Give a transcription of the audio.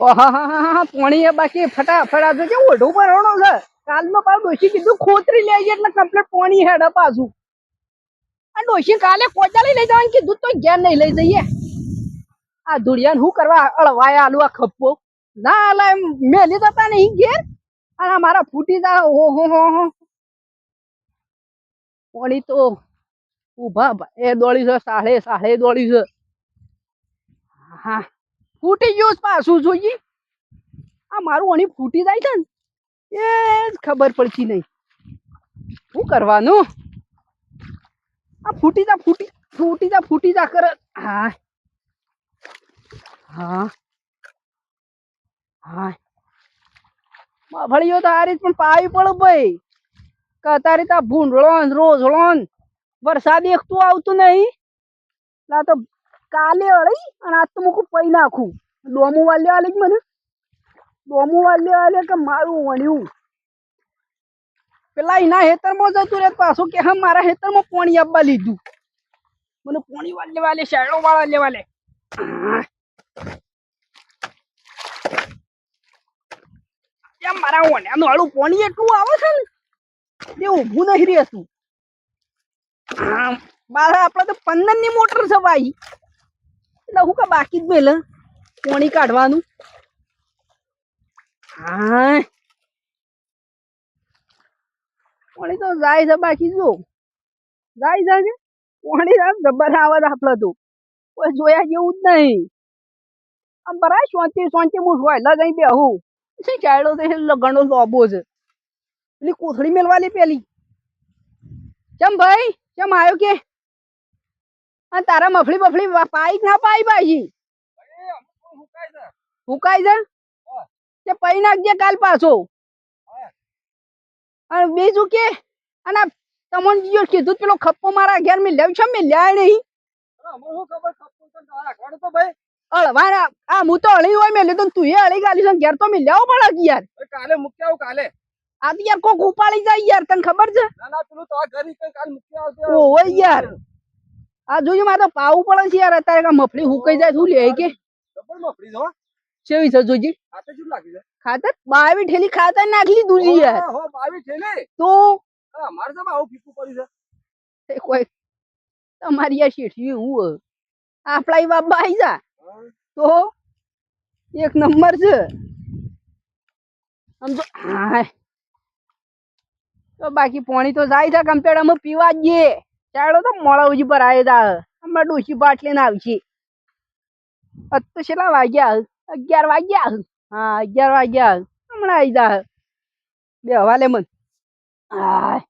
પોણી એ બાકી ફટાફટ તો છે ઓઢું ભરવાનો છે. કાલનો પાછું ડોશી કીધું, ખોતરી લેજે એટલે કમ્પ્લીટ પોણી હેડ પાછું. આ ડોશી કાલે કોચાલી લઈ જવાનું કીધું તો ઘેર નહીં લઈ જઈએ. આ ધુડિયાને શું કરવા અળવાયા આલુ આ ખપ્પો? ના, આલા એમ મેલી જતા નહીં ઘેર. અને મારા ફૂટી જા, હો હો હો હો. પોણી તો ઊભા એ દોડી છે સાડે સાડે દોડી છે. હા. ફૂટી ગયો પાછું જોઈએ. આ મારું અણી ફૂટી જાય છે ને, એ ખબર પડતી નહીં. શું કરવાનું? આ ફૂટી જા, ફૂટી ફૂટી જા ફૂટી જા કર. હા હા. હા મફળીઓ તો આ રીત પણ પાવી પડે ભાઈ. તારી તા ભૂંડળો રોઝળો વરસાદ એકતું આવતું નહીં. ના તો કાલે અળી અને આજ તો મૂકું પૈ નાખું. ડોમું વાલ્યો આલે જ મને? ડોમું વાલ્યો આલે કે મારું વણ્યું? પેલા એના હેતરમાં જતું રે, પાછું કે હા, મારા હેતરમાં પોણી આપવા લીધું. મને પોણી લેવા વાલે શેડો વાળા લેવા લે મારા વણ્યાનું હાળું પોણી એટલું આવે છે ને? એ ઊભું નહીં રહેતું. મારા આપણે તો પંદરની મોટર છે ભાઈ. હું કા બાકી જ મેલ? પોણી કાઢવાનું. હા પોણી તો જાય છે બાકી જો. જાય છે પોણી આમ જબર આવે છે આપણે તો. કોઈ જોયા જેવું જ નહીં. આમ બરાબર શાંતિ શાંતિ હું સોયલા જઈ બેહું. શું ચાયડો એ ઘણો લોબો છે. પેલી કોથળી મેલવાની પેલી. ચમ ભાઈ? ચમ આવ્યો કે? અને તારા મફળી બફળી પાઈ ના પાઈ ભાઈ હુકાય છે તે પઈ નાખજે કાલ પાછો. અને બીજું કે અને તમને જો કીધું પેલો ખપ્પો મારા ઘેર મેં લેવ છે મેં લ્યાય નહીં આ હું તો અળી હોય મેં લીધું તું એ અળી ગાલી છે ઘેર તો મેં લેવો પડે યાર. કાલે મૂકી આવું કાલે આ યાર કોક ઉપાડી જાય યાર તને ખબર છે? ના ના પેલું તો આ ઘરી કાલ મૂકી આવશે ઓય યાર. આ જોજો મારે તો પાવું પડે છે યાર અત્યારે કા મફળી હુકાઈ જાય શું લે કે? મફળી જો. કેવી છે જોજી? હાથે શું લાગી છે. ખાતર? બાવી ઠેલી ખાતર નાખી છે યાર. હો, બાવી ઠેલી. તો? હા, મારે તો આવું ફીકું પડ્યું છે. કોઈ તમારી આ શેઠી હું આપણા એ બાબા આવી જા. તો? એક નંબર છે. સમજો હા તો બાકી પાણી તો જાય છે કમ્પ્લેટ અમે પીવા જઈએ ચાલો તો મોડા ઉજી પર આવ્યો તા. હમણાં ડોસી બાટલી ને આવશે. અત્યારે છેલ્લા વાગ્યા? અગિયાર વાગ્યા? હા, અગિયાર વાગ્યા. હમણાં આવી જા. બે હવાલે મન. હાય